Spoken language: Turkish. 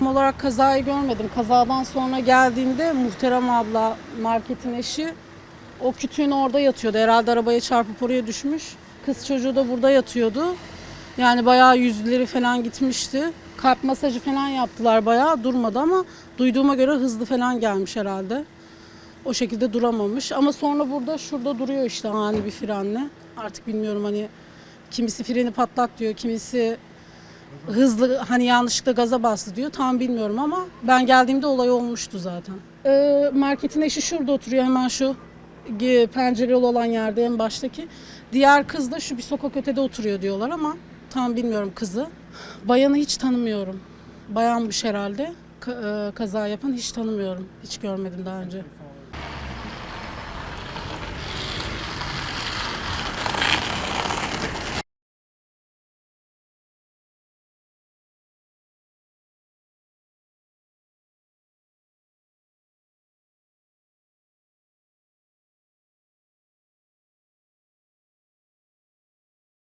Tam olarak kazayı görmedim. Kazadan sonra geldiğimde muhterem abla marketin eşi o kütüğün orada yatıyordu. Herhalde arabaya çarpıp oraya düşmüş. Kız çocuğu da burada yatıyordu. Yani bayağı yüzleri falan gitmişti. Kalp masajı falan yaptılar bayağı durmadı ama duyduğuma göre hızlı falan gelmiş herhalde. O şekilde duramamış ama sonra burada şurada duruyor işte ani bir frenle. Artık bilmiyorum hani kimisi freni patlak diyor, kimisi hızlı hani yanlışlıkla gaza bastı diyor. Tam bilmiyorum ama ben geldiğimde olay olmuştu zaten. Ee, marketin eşi şurada oturuyor hemen şu pencereli olan yerde en baştaki. Diğer kız da şu bir sokak ötede oturuyor diyorlar ama tam bilmiyorum kızı. Bayanı hiç tanımıyorum. Bayanmış herhalde. Ka- e, kaza yapan hiç tanımıyorum. Hiç görmedim daha önce.